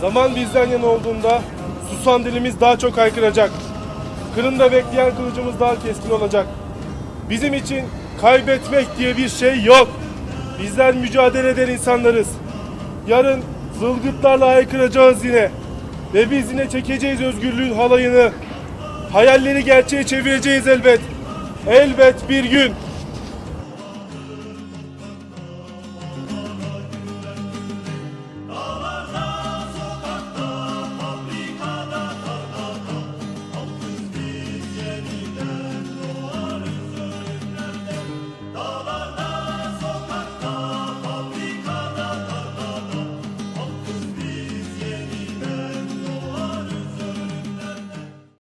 Zaman bizden yana olduğunda susan dilimiz daha çok haykıracak. Kırımda bekleyen kılıcımız daha keskin olacak. Bizim için kaybetmek diye bir şey yok. Bizler mücadele eden insanlarız. Yarın zılgıtlarla haykıracağız yine. Ve biz yine çekeceğiz özgürlüğün halayını. Hayalleri gerçeğe çevireceğiz elbet. Elbet bir gün.